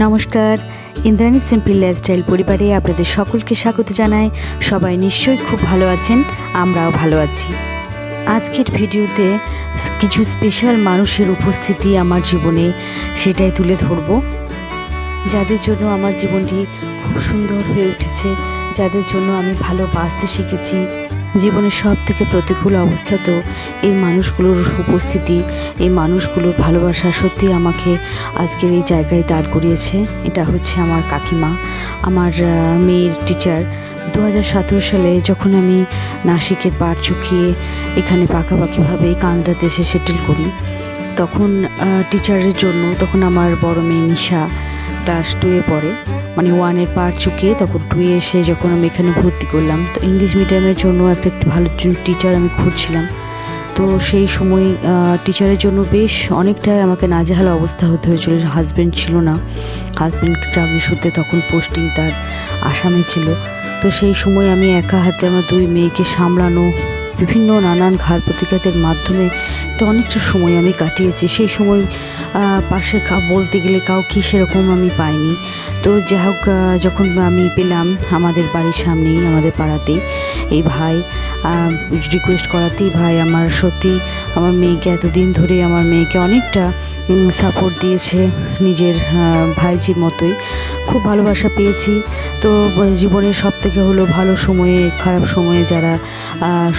নমস্কার। Indrani simple lifestyle পরিবারে আপনাদের সকলকে স্বাগত জানাই। সবাই নিশ্চয়ই খুব ভালো আছেন, আমরাও ভালো আছি। আজকের ভিডিওতে কিছু স্পেশাল মানুষের উপস্থিতি আমার জীবনে সেটাই তুলে ধরব। যাদের জন্য আমার জীবনটি খুব সুন্দর হয়ে উঠেছে, যাদের জন্য আমি ভালো বাঁচতে শিখেছি জীবনের সব থেকে প্রতিকূল অবস্থাতেও এই মানুষগুলোর উপস্থিতি, এই মানুষগুলোর ভালোবাসা সত্যি আমাকে আজকের এই জায়গায় দাঁড় করিয়েছে। এটা হচ্ছে আমার কাকিমা, আমার মেয়ের টিচার দু হাজার সতেরো সালে যখন আমি নাসিকের পাড় চুকিয়ে এখানে পাকাপাকিভাবে এই কান্দাতে এসে সেটেল করি, তখন টিচারের জন্য, তখন আমার বড় মেয়ে নিশা ক্লাস টুয়ে পড়ে। মানে ওয়ানের পার্ট চুকিয়ে তখন টুয়ে এসে যখন আমি এখানে ভর্তি করলাম, তো ইংলিশ মিডিয়ামের জন্য একটা ভালো টিচার আমি খুঁজছিলাম। তো সেই সময় টিচারের জন্য বেশ অনেকটাই আমাকে নাজেহাল অবস্থা হতে হয়েছিল। হাজব্যান্ড ছিল না। হাজব্যান্ড চাকরি সূত্রে তখন পোস্টিং তার আসামে ছিল। তো সেই সময় আমি একা হাতে আমার দুই মেয়েকে সামলানো, বিভিন্ন নানান ঘাড় প্রতিঘাতের মাধ্যমে তো অনেকটা সময় আমি কাটিয়েছি। সেই সময় পাশে বলতে গেলে কাউকে সেরকম আমি পাইনি। তো যাই হোক যখন আমি পেলাম আমাদের বাড়ির সামনেই, আমাদের পাড়াতেই, এই ভাই রিকোয়েস্ট করাতেই ভাই আমার সত্যি আমার মেয়েকে এতদিন ধরে, আমার মেয়েকে অনেকটা সাপোর্ট দিয়েছে নিজের ভাইজির মতোই। খুব ভালোবাসা পেয়েছি। তো জীবনের সব থেকে হলো ভালো সময়ে, খারাপ সময়ে যারা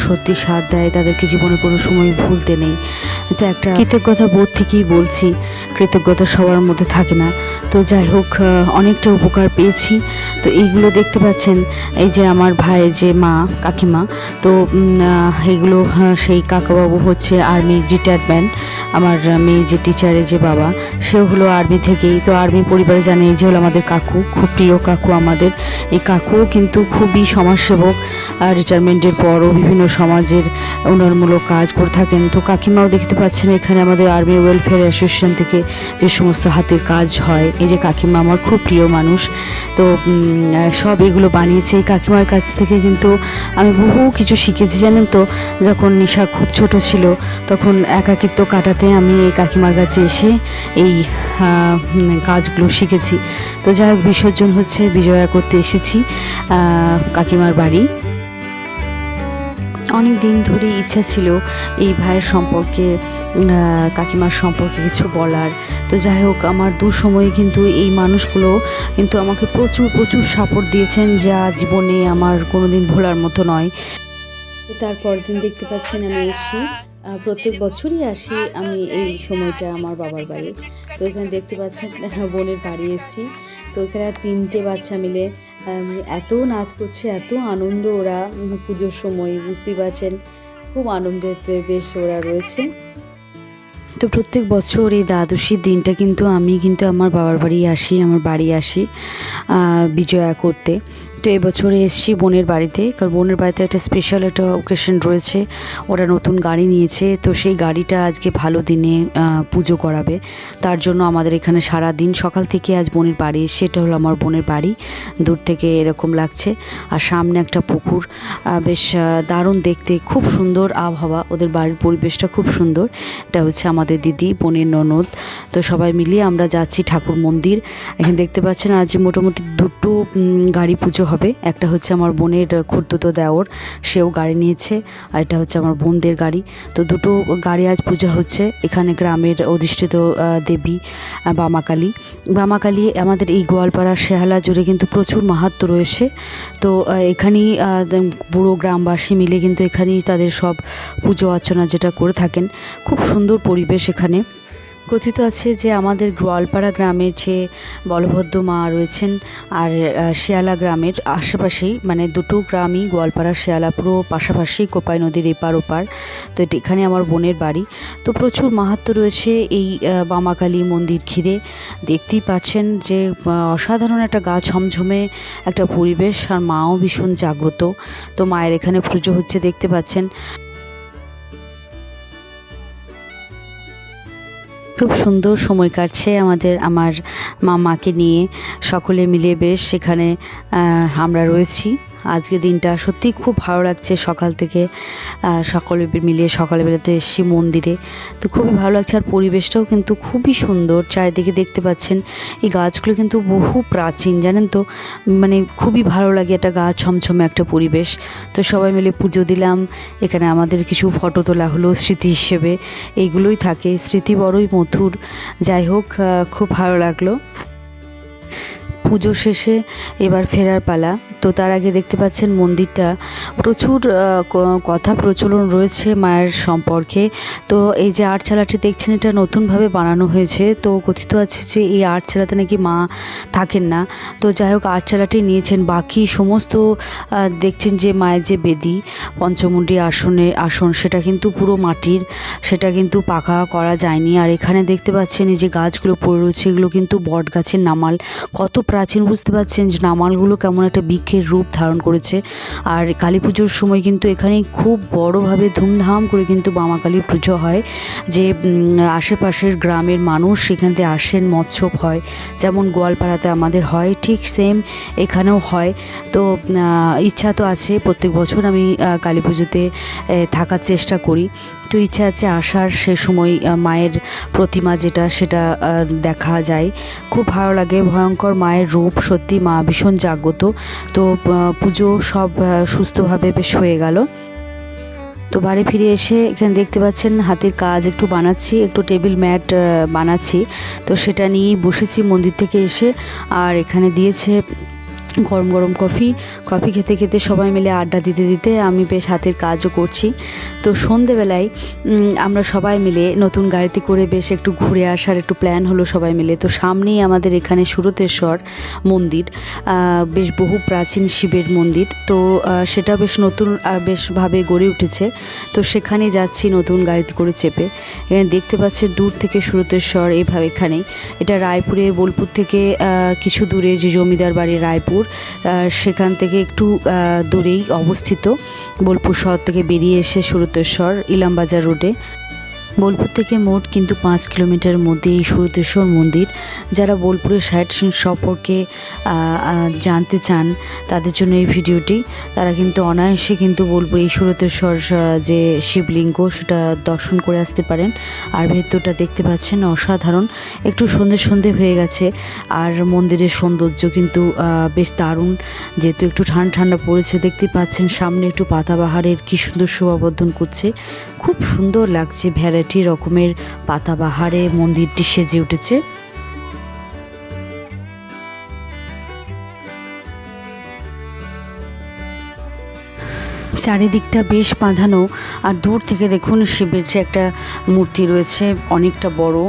সত্যি সাথ দেয়, তাদেরকে জীবনে কোনো সময় ভুলতে নেই। তো একটা কৃতজ্ঞতা বোধ থেকেই বলছি, কৃতজ্ঞতা সবার মধ্যে থাকে না। তো যাই হোক অনেকটা উপকার পেয়েছি। তো এইগুলো দেখতে পাচ্ছেন, এই যে আমার ভাইয়ের যে মা, কাকিমা, তো এগুলো সেই কাকাবাবু হচ্ছে আর্মির রিটায়ারমেন্ট আমার মেয়ে যে টিচারের যে বাবা, সেও হলো আর্মি থেকেই। তো আর্মি পরিবারে জানে এই যে হলো আমাদের কাকু, খুব প্রিয় কাকু আমাদের। এই কাকুও কিন্তু খুবই সমাজসেবক রিটায়ারমেন্টের পরও বিভিন্ন সমাজের উন্নয়নমূলক কাজ করে থাকেন। তো কাকিমাও দেখতে পাচ্ছেন এখানে আমাদের আর্মি ওয়েলফেয়ার অ্যাসোসিয়েশন থেকে যে সমস্ত হাতের কাজ হয়। এই যে কাকিমা আমার খুব প্রিয় মানুষ। তো সব এগুলো বানিয়েছে। এই কাকিমার কাছ থেকে কিন্তু আমি বহু কিছু শিখেছি, জানেন তো? যখন নিশা খুব ছোট ছিল, তখন একাকিত্ব কাটাতে আমি এই কাকিমার কাছে এসে এই কাজগুলো শিখেছি। তো যাই হোক, বিসর্জন হচ্ছে, বিজয়া করতে এসেছি কাকিমার বাড়ি। অনেক দিন ধরে ইচ্ছা ছিল এই ভাইয়ের সম্পর্কে কাকিমার সম্পর্কে কিছু বলার। তো যাই হোক, আমার দু সময়ে কিন্তু এই মানুষগুলো কিন্তু আমাকে প্রচুর প্রচুর সাপোর্ট দিয়েছেন, যা জীবনে আমার কোনোদিন ভোলার মতো নয়। তারপর দিন দেখতে পাচ্ছেন আমি এসি প্রত্যেক বছরই আসি আমি এই সময়টা আমার বাবার বাড়ি। তো এখানে দেখতে পাচ্ছেন বোনের বাড়ি এসেছি। তো এখানে তিনটে বাচ্চা মিলে এত নাচ করছে, এত আনন্দ ওরা পুজোর সময়, বুঝতেই পারছেন, খুব আনন্দেতে বেশ ওরা রয়েছে। তো প্রত্যেক বছর এই দ্বাদশীর দিনটা কিন্তু আমি কিন্তু আমার বাবার বাড়ি আসি, আমার বাড়ি আসি বিজয়া করতে। তো এবছরে এসছি বোনের বাড়িতে, কারণ বোনের বাড়িতে একটা স্পেশাল একটা ওকেশন রয়েছে। ওরা নতুন গাড়ি নিয়েছে, তো সেই গাড়িটা আজকে ভালো দিনে পুজো করাবে। তার জন্য আমাদের এখানে সারা দিন সকাল থেকে আজ বোনের বাড়ি এসে এটা হলো আমার বোনের বাড়ি। দূর থেকে এরকম লাগছে। আর সামনে একটা পুকুর বেশ দারুণ দেখতে, খুব সুন্দর আবহাওয়া। ওদের বাড়ির পরিবেশটা খুব সুন্দর। এটা হচ্ছে আমাদের দিদি, বোনের ননদ। তো সবাই মিলিয়ে আমরা যাচ্ছি ঠাকুর মন্দির। এখানে দেখতে পাচ্ছেন আজ মোটামুটি দুটো গাড়ি পুজো হবে। একটা হচ্ছে আমার বোনের খুর্তুতো দেওর, সেও গাড়ি নিয়েছে, আর এটা হচ্ছে আমার বোনদের গাড়ি। তো দুটো গাড়ি আজ পূজা হচ্ছে, এখানে গ্রামের অধিষ্ঠিত দেবী বামাকালী। বামাকালী আমাদের এই গোয়ালপাড়া শেহালা জুড়ে কিন্তু প্রচুর মাহাত্ম রয়েছে। তো এখানেই বুড়ো গ্রামবাসী মিলে কিন্তু এখানেই তাদের সব পুজো অর্চনা যেটা করে থাকেন। খুব সুন্দর পরিবেশ এখানে। কথিত আছে যে আমাদের গোয়ালপাড়া গ্রামের যে বলভদ্র মা রয়েছেন আর শিয়ালা গ্রামের আশেপাশেই মানে দুটো গ্রামই গোয়ালপাড়া শিয়ালা পুরো পাশাপাশি কোপাই নদীর এপার ওপার। তো এখানে আমার বোনের বাড়ি। তো প্রচুর মাহাত্ম রয়েছে এই বামাকালী মন্দির ঘিরে। দেখতেই পাচ্ছেন যে অসাধারণ একটা গা ছমঝমে একটা পরিবেশ আর মাও ভীষণ জাগ্রত। তো মায়ের এখানে পুজো হচ্ছে দেখতে পাচ্ছেন। খুব সুন্দর সময় কাটছে আমাদের আমার মামাকে নিয়ে। সকলে মিলে বেশ সেখানে আমরা রয়েছি। আজকে দিনটা সত্যি খুব ভালো লাগছে সকাল থেকে সকলে মিলে সকালে বেলাতে এসেছি মন্দিরে। তো খুবই ভালো লাগছে আর পরিবেশটাও কিন্তু খুবই সুন্দর। চারিদিকে দেখতে পাচ্ছেন, এই গাছগুলো কিন্তু বহু প্রাচীন, জানেন তো? মানে খুবই ভালো লাগে একটা গাছ ছমছমে একটা পরিবেশ। তো সবাই মিলে পুজো দিলাম। এখানে আমাদের কিছু ফটো তোলা হলো স্মৃতি হিসেবে। এইগুলোই থাকে। স্মৃতি বড়ই মধুর। যাই হোক খুব ভালো লাগল। পুজো শেষে এবার ফেরার পালা। তো তার আগে দেখতে পাচ্ছেন মন্দিরটা। প্রচুর কথা প্রচলন রয়েছে মায়ের সম্পর্কে। তো এই যে আটচালাটি দেখছেন, এটা নতুনভাবে বানানো হয়েছে। তো কথিত আছে যে এই আটচালাতে নাকি মা থাকেন না। তো যাই হোক আটচালাটি নিয়েছেন। বাকি সমস্ত দেখছেন যে মায়ের যে বেদি, পঞ্চমুণ্ডী আসনে, আসন, সেটা কিন্তু পুরো মাটির, সেটা কিন্তু পাকা করা যায়নি। আর এখানে দেখতে পাচ্ছেন এই যে গাছগুলো পড়ে রয়েছে, এগুলো কিন্তু বট গাছের নামাল। কত প্রাচীন বুঝতে পারছেন যে নামালগুলো কেমন একটা বৃক্ষের রূপ ধারণ করেছে। আর কালী পুজোর সময় কিন্তু এখানে খুব বড়োভাবে ধুমধাম করে কিন্তু বামা কালীর পুজো হয়। যে আশেপাশের গ্রামের মানুষ সেখান থেকে আসেন মৎস্যব হয়, যেমন গোয়ালপাড়াতে আমাদের হয়, ঠিক সেম এখানেও হয়। তো ইচ্ছা তো আছে, প্রত্যেক বছর আমি কালী পুজোতে থাকার চেষ্টা করি। তো ইচ্ছা আছে আসার, সে সময় মায়ের প্রতিমা যেটা, সেটা দেখা যায়। খুব ভালো লাগে, ভয়ঙ্কর মায়ের রূপ সত্যি মা ভীষণ জাগ্রত। তো পুজো সব সুস্থভাবে বেশ হয়ে গেল। তো বাড়ি ফিরে এসে এখানে দেখতে পাচ্ছেন হাতের কাজ একটু বানাচ্ছি, একটু টেবিল ম্যাট বানাচ্ছি। তো সেটা নিয়েই বসেছি মন্দির থেকে এসে। আর এখানে দিয়েছে গরম গরম কফি কফি খেতে খেতে সবাই মিলে আড্ডা দিতে দিতে আমি বেশ হাতের কাজও করছি। তো সন্ধেবেলায় আমরা সবাই মিলে নতুন গাড়িতে করে বেশ একটু ঘুরে আসার একটু প্ল্যান হলো সবাই মিলে। তো সামনেই আমাদের এখানে সুরতেশ্বর মন্দির বেশ বহু প্রাচীন শিবের মন্দির। তো সেটা বেশ নতুন বেশভাবে গড়ে উঠেছে। তো সেখানে যাচ্ছি নতুন গাড়িতে করে চেপে। এখানে দেখতে পাচ্ছেন দূর থেকে সুরতেশ্বর এইভাবে এখানে এটা রায়পুরে বোলপুর থেকে কিছু দূরে যে জমিদার বাড়ি রায়পুর আহ, সেখান থেকে একটু দূরেই অবস্থিত বোলপুর শহর থেকে বেরিয়ে এসে সুরতেশ্বর ইলামবাজার রোডে বোলপুর থেকে মোট কিন্তু পাঁচ কিলোমিটার মধ্যে এই সুরতেশ্বর মন্দির। যারা বোলপুরের সাইট সিন সম্পর্কে জানতে চান তাদের জন্য এই ভিডিওটি। তারা কিন্তু অনায়াসে কিন্তু বোলপুর এই সুরতেশ্বর যে শিবলিঙ্গ সেটা দর্শন করে আসতে পারেন। আর ভেতরটা দেখতে পাচ্ছেন অসাধারণ। একটু সন্ধে সন্ধে হয়ে গেছে। আর মন্দিরের সৌন্দর্য কিন্তু বেশ দারুণ। যেহেতু একটু ঠান্ডা ঠান্ডা পড়েছে, দেখতে পাচ্ছেন সামনে একটু পাতাবাহারের কী সুন্দর শোভাবর্ধন করছে। খুব সুন্দর লাগছে ভ্যারাইটি রকমের পাতাবাহারে মন্দিরটি সেজে উঠেছে। চারিদিকটা বেশ বাঁধানো, আর দূর থেকে দেখুন শিবের যে একটা মূর্তি রয়েছে, অনেকটা বড়,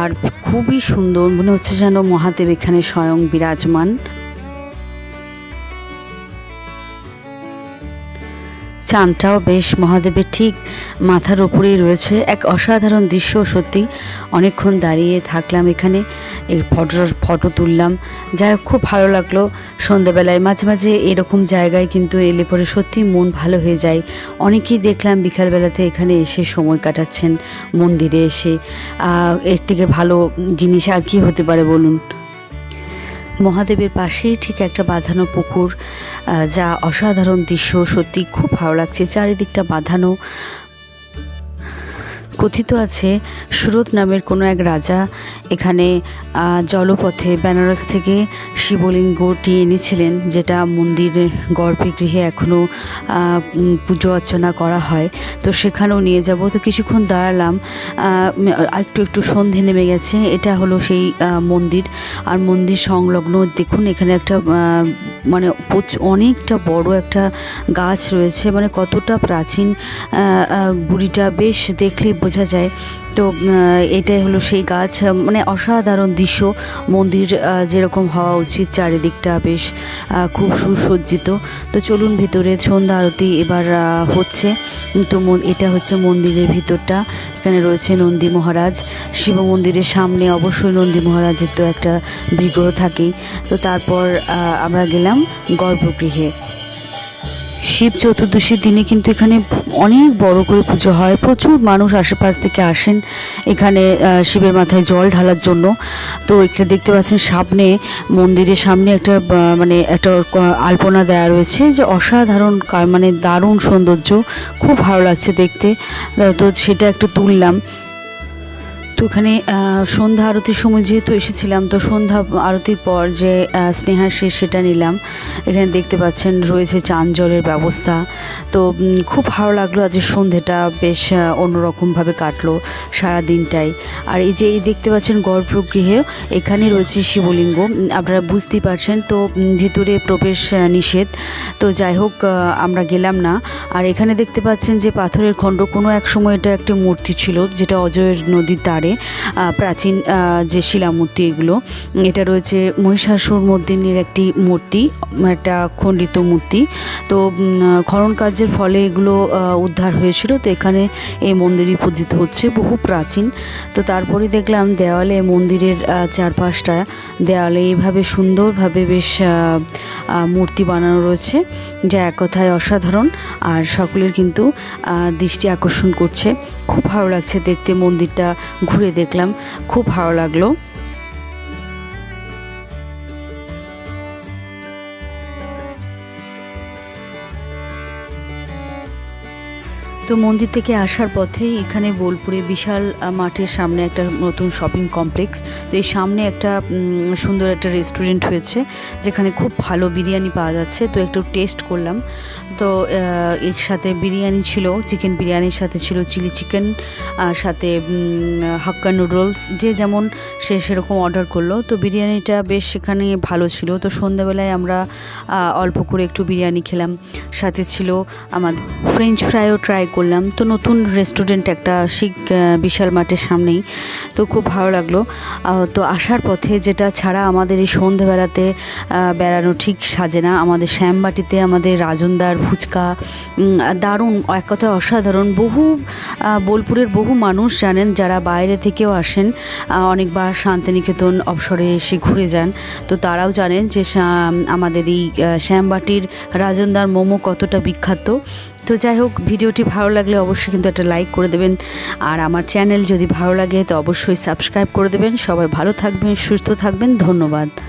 আর খুবই সুন্দর, মনে হচ্ছে যেন মহাদেব এখানে স্বয়ং বিরাজমান। চাঁদটাও বেশ মহাদেবের ঠিক মাথার ওপরেই রয়েছে। এক অসাধারণ দৃশ্য সত্যি। অনেকক্ষণ দাঁড়িয়ে থাকলাম এখানে এই ফটো ফটো তুললাম। যাই হোক, খুব ভালো লাগল সন্ধ্যাবেলায় মাঝে মাঝে এরকম জায়গায় কিন্তু এলে পরে সত্যি মন ভালো হয়ে যায়। অনেকেই দেখলাম বিকালবেলাতে এখানে এসে সময় কাটাচ্ছেন মন্দিরে এসে। এর থেকে ভালো জিনিস আর কি হতে পারে বলুন? মহাদেবের পাশেই ঠিক একটা বাঁধানো পুকুর যা অসাধারণ দৃশ্য সত্যি খুব ভালো লাগছে। চারিদিকটা বাঁধানো কথিত আছে, সুরত নামের কোনো এক রাজা এখানে জলপথে বেনারস থেকে শিবলিঙ্গটি এনেছিলেন, যেটা মন্দিরে গর্ভগৃহে এখনও পুজো অর্চনা করা হয়। তো সেখানেও নিয়ে যাব। তো কিছুক্ষণ দাঁড়ালাম একটু একটু সন্ধে নেমে গেছে। এটা হলো সেই মন্দির। আর মন্দির সংলগ্ন দেখুন, এখানে একটা মানে অনেকটা বড় একটা গাছ রয়েছে। মানে কতটা প্রাচীন গুড়িটা বেশ দেখলেই বোঝা যায়। তো এটাই হলো সেই গাছ মানে অসাধারণ দৃশ্য। মন্দির যেরকম হওয়া উচিত চারিদিকটা বেশ খুব সুসজ্জিত। তো চলুন ভিতরে সন্ধ্যা আরতি এবার হচ্ছে। তো এটা হচ্ছে মন্দিরের ভিতরটা। এখানে রয়েছে নন্দী মহারাজ। শিব মন্দিরের সামনে অবশ্যই নন্দী মহারাজের তো একটা বিগ্রহ থাকেই। তো তারপর আমরা গেলাম গর্ভগৃহে। শিব চতুর্দশীর দিনে কিন্তু এখানে অনেক বড় করে পুজো হয়। প্রচুর মানুষ আশেপাশ থেকে আসেন এখানে শিবের মাথায় জল ঢালার জন্য। তো এটা দেখতে পাচ্ছেন সামনে মন্দিরের সামনে একটা মানে একটা আলপনা দেওয়া রয়েছে যে অসাধারণ মানে দারুণ সৌন্দর্য। খুব ভালো লাগছে দেখতে। তো সেটা একটু তুললাম। তো ওখানে সন্ধ্যা আরতির সময় যেহেতু এসেছিলাম, তো সন্ধ্যা আরতির পর যে স্নেহা শেষ সেটা নিলাম। এখানে দেখতে পাচ্ছেন রয়েছে চান জলের ব্যবস্থা। তো খুব ভালো লাগল আজ সন্ধ্যেটা, বেশ অন্যরকমভাবে কাটলো সারা দিনটাই আর এই যে, এই দেখতে পাচ্ছেন গর্ভগৃহে, এখানে রয়েছে শিবলিঙ্গ। আপনারা বুঝতেই পারছেন, তো ভিতরে প্রবেশ নিষেধ। তো যাই হোক আমরা গেলাম না। আর এখানে দেখতে পাচ্ছেন যে, পাথরের খণ্ড কোনো এক সময় এটা একটা মূর্তি ছিল, যেটা অজয়ের নদীর ধারে আহ, প্রাচীন যে শিলামূর্তি এগুলো এটা রয়েছে মহিষাসুর মর্দিনীর একটি মূর্তি একটা খণ্ডিত মূর্তি। তো খনন কার্যের ফলে এগুলো উদ্ধার হয়েছিল। তো এখানে এই মন্দিরই পূজিত হচ্ছে বহু প্রাচীন। তো তারপরে দেখলাম দেওয়ালে মন্দিরের চারপাশটা দেওয়ালে এইভাবে সুন্দরভাবে বেশ মূর্তি বানানো রয়েছে যা এক কথায় অসাধারণ। আর সকলের কিন্তু দৃষ্টি আকর্ষণ করছে। খুব ভালো লাগছে দেখতে মন্দিরটা ঘুরে দেখলাম খুব ভালো লাগল। তো মন্দির থেকে আসার পথেই এখানে বোলপুরে বিশাল মাঠের সামনে একটা নতুন শপিং কমপ্লেক্স তো এই সামনে একটা সুন্দর একটা রেস্টুরেন্ট হয়েছে, যেখানে খুব ভালো বিরিয়ানি পাওয়া যাচ্ছে। তো একটু টেস্ট করলাম। তো এর সাথে বিরিয়ানি ছিল চিকেন বিরিয়ানির সাথে ছিল চিলি চিকেন সাথে হাক্কা নুডলস যে যেমন সে সেরকম অর্ডার করল। তো বিরিয়ানিটা বেশ সেখানে ভালো ছিল। তো সন্ধ্যাবেলায় আমরা অল্প করে একটু বিরিয়ানি খেলাম। সাথে ছিল আমাদের ফ্রেঞ্চ ফ্রাইও ট্রাই করলাম। তো নতুন রেস্টুরেন্ট একটা শিখ বিশাল মাঠের সামনেই। তো খুব ভালো লাগল। তো আসার পথে যেটা ছাড়া আমাদের এই সন্ধ্যেবেলাতে আহ, বেড়ানো ঠিক সাজে না। আমাদের শ্যামবাটিতে আমাদের রাজনদার ফুচকা দারুণ এক কথায় অসাধারণ। বহু বোলপুরের বহু মানুষ জানেন যারা বাইরে থেকেও আসেন অনেকবার শান্তিনিকেতন অবসরে এসে ঘুরে যান। তো তারাও জানেন যে আমাদের এই শ্যামবাটির রাজনদার মোমো কতটা বিখ্যাত। তো যাই হোক, ভিডিওটি ভালো লাগলে অবশ্যই কিন্তু একটা লাইক করে দেবেন। আর আমার চ্যানেল যদি ভালো লাগে, তো অবশ্যই সাবস্ক্রাইব করে দেবেন। সবাই ভালো থাকবেন, সুস্থ থাকবেন। ধন্যবাদ।